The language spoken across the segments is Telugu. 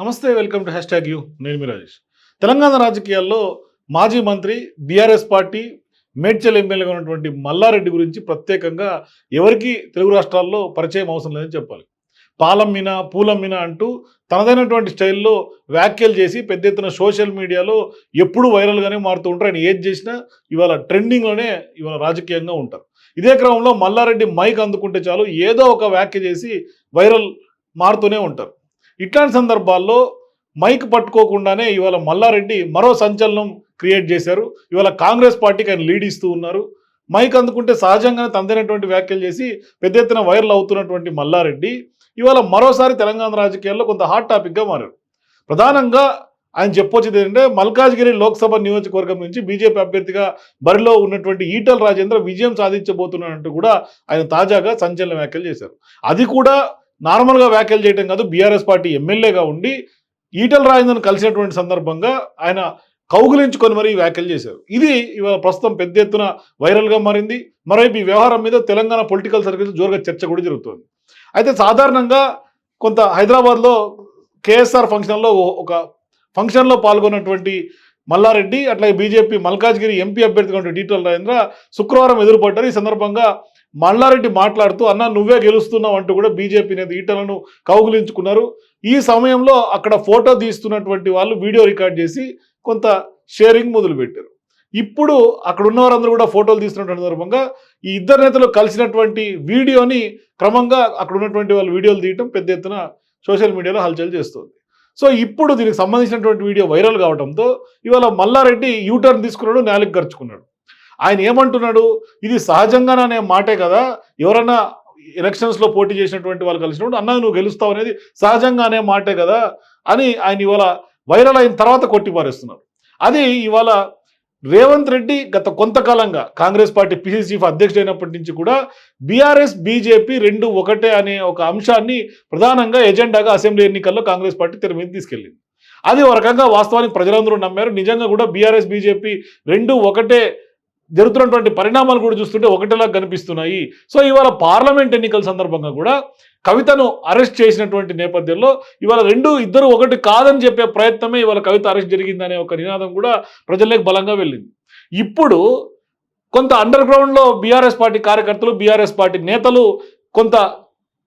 నమస్తే welcome to hash tag U. నేను మీ రాజేష్. తెలంగాణ రాజకీయాల్లో మాజీ మంత్రి బీఆర్ఎస్ పార్టీ మేడ్చల్ ఎమ్మెల్యేగా ఉన్నటువంటి మల్లారెడ్డి గురించి ప్రత్యేకంగా ఎవరికి తెలుగు రాష్ట్రాల్లో పరిచయం అవసరం లేదని చెప్పాలి. పాలం పూలమ్మిన పూలం అంటూ తనదైనటువంటి స్టైల్లో వ్యాఖ్యలు చేసి పెద్ద ఎత్తున సోషల్ మీడియాలో ఎప్పుడు వైరల్గానే మారుతూ ఉంటారు. ఆయన ఏది చేసినా ఇవాళ ట్రెండింగ్లోనే ఇవాళ రాజకీయంగా ఉంటారు. ఇదే క్రమంలో మల్లారెడ్డి మైక్ అందుకుంటే చాలు ఏదో ఒక వ్యాఖ్య చేసి వైరల్ మారుతూనే ఉంటారు. ఇట్లాంటి సందర్భాల్లో మైక్ పట్టుకోకుండానే ఇవాళ మల్లారెడ్డి మరో సంచలనం క్రియేట్ చేశారు. ఇవాళ కాంగ్రెస్ పార్టీకి ఆయన లీడ్ ఇస్తూ ఉన్నారు. మైక్ అందుకుంటే సహజంగానే తందైనటువంటి వ్యాఖ్యలు చేసి పెద్ద ఎత్తున వైరల్ అవుతున్నటువంటి మల్లారెడ్డి ఇవాళ మరోసారి తెలంగాణ రాజకీయాల్లో కొంత హాట్ టాపిక్గా మారారు ప్రధానంగా ఆయన చెప్పొచ్చేది ఏంటంటే మల్కాజ్గిరి లోక్సభ నియోజకవర్గం నుంచి బీజేపీ అభ్యర్థిగా బరిలో ఉన్నటువంటి ఈటల రాజేంద్ర విజయం సాధించబోతున్నట్టు కూడా ఆయన తాజాగా సంచలన వ్యాఖ్యలు చేశారు. అది కూడా నార్మల్గా వ్యాఖ్యలు చేయడం కాదు బీఆర్ఎస్ పార్టీ ఎమ్మెల్యేగా ఉండి ఈటల రాజేంద్రను కలిసినటువంటి సందర్భంగా ఆయన కౌగులించుకొని మరీ వ్యాఖ్యలు చేశారు. ఇది ఇవాళ ప్రస్తుతం పెద్ద ఎత్తున వైరల్గా మారింది. మరోవైపు ఈ వ్యవహారం మీద తెలంగాణ పొలిటికల్ సర్కిల్స్ జోరుగా చర్చ కూడా జరుగుతుంది. అయితే సాధారణంగా కొంత హైదరాబాద్లో కేఎస్ఆర్ ఫంక్షన్లో ఒక ఫంక్షన్లో పాల్గొన్నటువంటి మల్లారెడ్డి అట్లాగే బీజేపీ మల్కాజ్గిరి ఎంపీ అభ్యర్థిగా ఉండే ఈటల రాజేంద్ర శుక్రవారం ఎదురుపడ్డారు. ఈ సందర్భంగా మల్లారెడ్డి మాట్లాడుతూ అన్న నువ్వే గెలుస్తున్నావు అంటూ కూడా బీజేపీ నేత ఈటలను కౌగులించుకున్నారు. ఈ సమయంలో అక్కడ ఫోటో తీస్తున్నటువంటి వాళ్ళు వీడియో రికార్డ్ చేసి కొంత షేరింగ్ మొదలుపెట్టారు. ఇప్పుడు అక్కడ ఉన్న వారందరూ కూడా ఫోటోలు తీస్తున్నటువంటి సందర్భంగా ఈ ఇద్దరు నేతలు కలిసినటువంటి వీడియోని క్రమంగా అక్కడ ఉన్నటువంటి వాళ్ళు వీడియోలు తీయటం పెద్ద ఎత్తున సోషల్ మీడియాలో హల్చల్ చేస్తుంది. సో ఇప్పుడు దీనికి సంబంధించినటువంటి వీడియో వైరల్ కావడంతో ఇవాళ మల్లారెడ్డి యూటర్న్ తీసుకున్నాడు నేలకు గరుచుకున్నాడు ఆయన ఏమంటున్నాడు? ఇది సహజంగానే మాటే కదా? ఎవరన్నా ఎలక్షన్స్లో పోటీ చేసినటువంటి వాళ్ళు కలిసినప్పుడు అన్న నువ్వు గెలుస్తావు అనేది సహజంగానే మాటే కదా? అని ఆయన ఇవాళ వైరల్ అయిన తర్వాత కొట్టిపారేస్తున్నారు అది ఇవాళ రేవంత్ రెడ్డి గత కొంతకాలంగా కాంగ్రెస్ పార్టీ పిసిసి చీఫ్ అధ్యక్షుడు అయినప్పటి నుంచి కూడా బీఆర్ఎస్ బీజేపీ రెండు ఒకటే అనే ఒక అంశాన్ని ప్రధానంగా ఎజెండాగా అసెంబ్లీ ఎన్నికల్లో కాంగ్రెస్ పార్టీ తెర మీద తీసుకెళ్ళింది. అది ఒక రకంగా వాస్తవానికి ప్రజలందరూ నమ్మారు. నిజంగా కూడా బీఆర్ఎస్ బీజేపీ రెండు ఒకటే జరుగుతున్నటువంటి పరిణామాలు కూడా చూస్తుంటే ఒకటిలా కనిపిస్తున్నాయి. సో ఇవాళ పార్లమెంట్ ఎన్నికల సందర్భంగా కూడా కవితను అరెస్ట్ చేసినటువంటి నేపథ్యంలో ఇవాళ రెండు ఇద్దరు ఒకటి కాదని చెప్పే ప్రయత్నమే ఇవాళ కవిత అరెస్ట్ జరిగిందనే ఒక నినాదం కూడా ప్రజల్లోకి బలంగా వెళ్ళింది. ఇప్పుడు కొంత అండర్ గ్రౌండ్లో బీఆర్ఎస్ పార్టీ కార్యకర్తలు బీఆర్ఎస్ పార్టీ నేతలు కొంత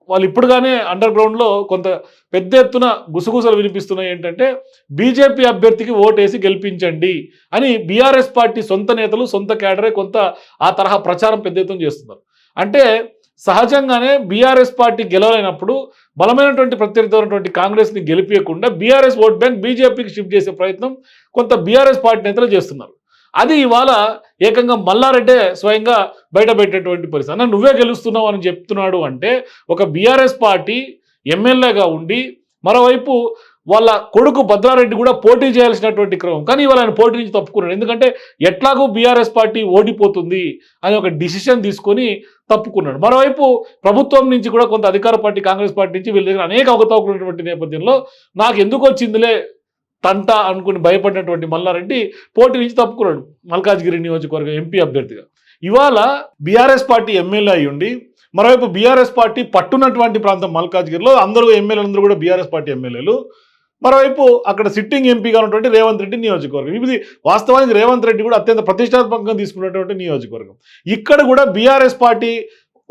వాళ్ళు ఇప్పుడుగానే అండర్ గ్రౌండ్లో కొంత పెద్ద ఎత్తున గుసగుసలు వినిపిస్తున్నాయి ఏంటంటే బీజేపీ అభ్యర్థికి ఓటేసి గెలిపించండి అని బీఆర్ఎస్ పార్టీ సొంత నేతలు సొంత క్యాడరే కొంత ఆ తరహా ప్రచారం పెద్ద ఎత్తున చేస్తున్నారు. అంటే సహజంగానే బీఆర్ఎస్ పార్టీ గెలవలేనప్పుడు బలమైనటువంటి ప్రత్యర్థి ఉన్నటువంటి కాంగ్రెస్ని గెలిపించకుండా బీఆర్ఎస్ ఓట్ బ్యాంక్ బీజేపీకి షిఫ్ట్ చేసే ప్రయత్నం కొంత బీఆర్ఎస్ పార్టీ నేతలు చేస్తున్నారు. అది ఇవాళ ఏకంగా మల్లారెడ్డే స్వయంగా బయటపెట్టేటువంటి పరిస్థితి. అన్న నువ్వే గెలుస్తున్నావు అని చెప్తున్నాడు అంటే ఒక బీఆర్ఎస్ పార్టీ ఎమ్మెల్యేగా ఉండి మరోవైపు వాళ్ళ కొడుకు భద్రారెడ్డి కూడా పోటీ చేయాల్సినటువంటి క్రమం. కానీ ఇవాళ ఆయన పోటీ నుంచి తప్పుకున్నాడు. ఎందుకంటే ఎట్లాగూ బీఆర్ఎస్ పార్టీ ఓడిపోతుంది అని ఒక డిసిషన్ తీసుకొని తప్పుకున్నాడు. మరోవైపు ప్రభుత్వం నుంచి కూడా కొంత అధికార పార్టీ కాంగ్రెస్ పార్టీ నుంచి వీళ్ళ దగ్గర అనేక అవకతవకలు ఉన్నటువంటి నేపథ్యంలో నాకు ఎందుకు వచ్చిందిలే తంట అనుకుని భయపడినటువంటి మల్లారెడ్డి పోటీ నుంచి తప్పుకున్నాడు. మల్కాజ్గిరి నియోజకవర్గం ఎంపీ అభ్యర్థిగా. ఇవాళ బీఆర్ఎస్ పార్టీ ఎమ్మెల్యే అయి ఉండి మరోవైపు బీఆర్ఎస్ పార్టీ పట్టున్నటువంటి ప్రాంతం మల్కాజ్గిరిలో అందరూ ఎమ్మెల్యేలందరూ కూడా బీఆర్ఎస్ పార్టీ ఎమ్మెల్యేలు. మరోవైపు అక్కడ సిట్టింగ్ ఎంపీగా ఉన్నటువంటి రేవంత్ రెడ్డి నియోజకవర్గం. ఇది వాస్తవానికి రేవంత్ రెడ్డి కూడా అత్యంత ప్రతిష్టాత్మకంగా తీసుకున్నటువంటి నియోజకవర్గం. ఇక్కడ కూడా బీఆర్ఎస్ పార్టీ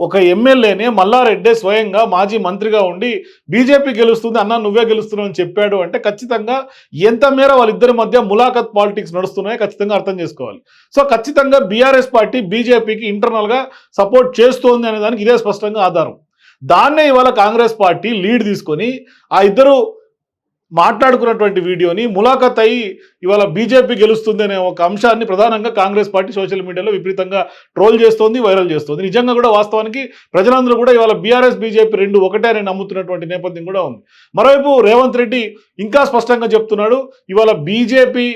ఒక ఎమ్మెల్యేనే మల్లారెడ్డి స్వయంగా మాజీ మంత్రిగా ఉండి బీజేపీ గెలుస్తుంది అన్న నువ్వే గెలుస్తున్నావు అని చెప్పాడు అంటే ఖచ్చితంగా ఎంత మేర వాళ్ళిద్దరి మధ్య ములాఖత్ పాలిటిక్స్ నడుస్తున్నాయో ఖచ్చితంగా అర్థం చేసుకోవాలి. సో ఖచ్చితంగా బీఆర్ఎస్ పార్టీ బీజేపీకి ఇంటర్నల్గా సపోర్ట్ చేస్తోంది అనే దానికి ఇదే స్పష్టంగా ఆధారం. దాన్నే ఇవాళ కాంగ్రెస్ పార్టీ లీడ్ తీసుకొని ఆ ఇద్దరు మాట్లాడుకున్నటువంటి వీడియోని ములాఖత్ అయ్యి ఇవాళ బీజేపీ గెలుస్తుంది అనే ఒక అంశాన్ని ప్రధానంగా కాంగ్రెస్ పార్టీ సోషల్ మీడియాలో విపరీతంగా ట్రోల్ చేస్తోంది వైరల్ చేస్తోంది. నిజంగా కూడా వాస్తవానికి ప్రజలందరూ కూడా ఇవాళ బీఆర్ఎస్ బీజేపీ రెండు ఒకటే అని నమ్ముతున్నటువంటి నేపథ్యం కూడా ఉంది. మరోవైపు రేవంత్ రెడ్డి ఇంకా స్పష్టంగా చెప్తున్నాడు ఇవాళ బీజేపీ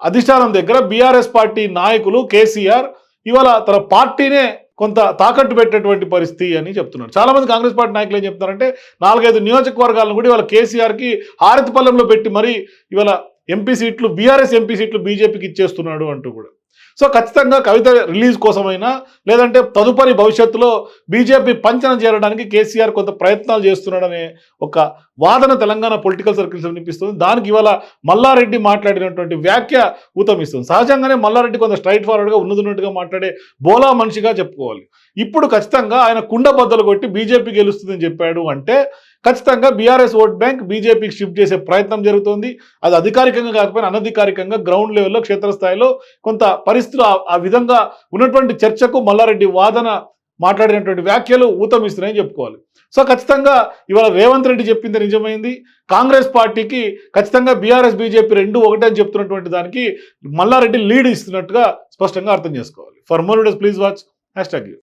అధిష్టానం దగ్గర బీఆర్ఎస్ పార్టీ నాయకులు కేసీఆర్ ఇవాళ తన పార్టీనే కొంత తాకట్టు పెట్టేటువంటి పరిస్థితి అని చెప్తున్నారు. చాలా మంది కాంగ్రెస్ పార్టీ నాయకులు ఏం చెప్తున్నారంటే నాలుగైదు నియోజకవర్గాలను కూడా ఇవాళ కేసీఆర్కి హారతిపల్లెంలో పెట్టి మరీ ఇవాళ ఎంపీ సీట్లు బీఆర్ఎస్ ఎంపీ సీట్లు బీజేపీకి ఇచ్చేస్తున్నాడు అంటూ కూడా. సో ఖచ్చితంగా కవిత రిలీజ్ కోసమైనా లేదంటే తదుపరి భవిష్యత్తులో బీజేపీ పంచన చేరడానికి కేసీఆర్ కొంత ప్రయత్నాలు చేస్తున్నాడనే ఒక వాదన తెలంగాణ పొలిటికల్ సర్కిల్స్ వినిపిస్తుంది. దానికి ఇవాళ మల్లారెడ్డి మాట్లాడినటువంటి వ్యాఖ్య ఊతమిస్తుంది. సహజంగానే మల్లారెడ్డి కొంత స్ట్రైట్ ఫార్వర్డ్గా ఉన్నదిన్నట్టుగా మాట్లాడే బోలా మనిషిగా చెప్పుకోవాలి. ఇప్పుడు ఖచ్చితంగా ఆయన కుండ బద్దలు కొట్టి బీజేపీ గెలుస్తుందని చెప్పాడు అంటే ఖచ్చితంగా బీఆర్ఎస్ ఓట్ బ్యాంక్ బీజేపీకి షిఫ్ట్ చేసే ప్రయత్నం జరుగుతోంది. అది అధికారికంగా కాకపోయినా అనధికారికంగా గ్రౌండ్ లెవెల్లో క్షేత్రస్థాయిలో కొంత పరిస్థితులు ఆ- విధంగా ఉన్నటువంటి చర్చకు మల్లారెడ్డి వాదన మాట్లాడినటువంటి వ్యాఖ్యలు ఊతమిస్తున్నాయని చెప్పుకోవాలి. సో ఖచ్చితంగా ఇవాళ రేవంత్ రెడ్డి చెప్పింది నిజమైంది. కాంగ్రెస్ పార్టీకి ఖచ్చితంగా బీఆర్ఎస్ బీజేపీ రెండు ఒకటే అని చెప్తున్నటువంటి దానికి మల్లారెడ్డి లీడ్ ఇస్తున్నట్టుగా స్పష్టంగా అర్థం చేసుకోవాలి. For more days please watch hash tag U